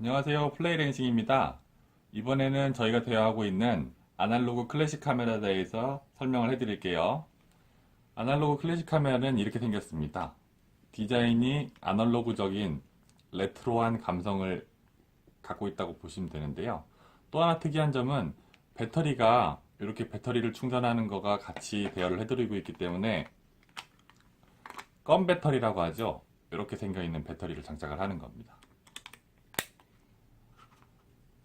안녕하세요. 플레이랭싱입니다. 이번에는 저희가 대여하고 있는 아날로그 클래식 카메라에 대해서 설명을 해드릴게요. 아날로그 클래식 카메라는 이렇게 생겼습니다. 디자인이 아날로그적인 레트로한 감성을 갖고 있다고 보시면 되는데요. 또 하나 특이한 점은 배터리가 이렇게 배터리를 충전하는 거가 같이 대여를 해드리고 있기 때문에 껌 배터리라고 하죠. 이렇게 생겨 있는 배터리를 장착을 하는 겁니다.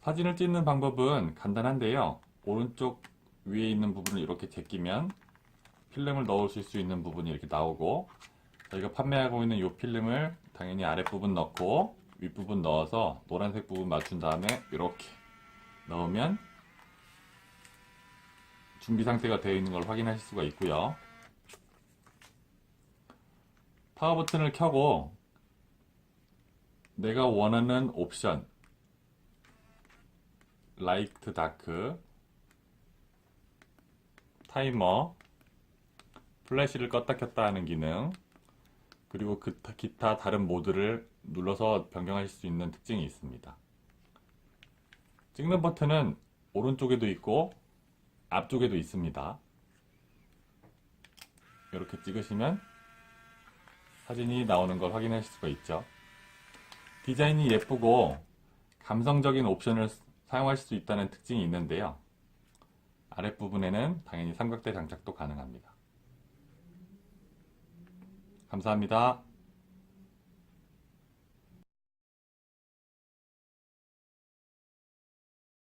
사진을 찍는 방법은 간단한데요. 오른쪽 위에 있는 부분을 이렇게 제끼면 필름을 넣으실 수 있는 부분이 이렇게 나오고 저희가 판매하고 있는 이 필름을 당연히 아랫부분 넣고 윗부분 넣어서 노란색 부분 맞춘 다음에 이렇게 넣으면 준비 상태가 되어 있는 걸 확인하실 수가 있고요. 파워 버튼을 켜고 내가 원하는 옵션 라이트 다크 타이머 플래시를 껐다 켰다 하는 기능 그리고 그 기타 다른 모드를 눌러서 변경하실 수 있는 특징이 있습니다. 찍는 버튼은 오른쪽에도 있고 앞쪽에도 있습니다. 이렇게 찍으시면 사진이 나오는 걸 확인하실 수가 있죠. 디자인이 예쁘고 감성적인 옵션을 사용하실 수 있다는 특징이 있는데요. 아랫부분에는 당연히 삼각대 장착도 가능합니다. 감사합니다.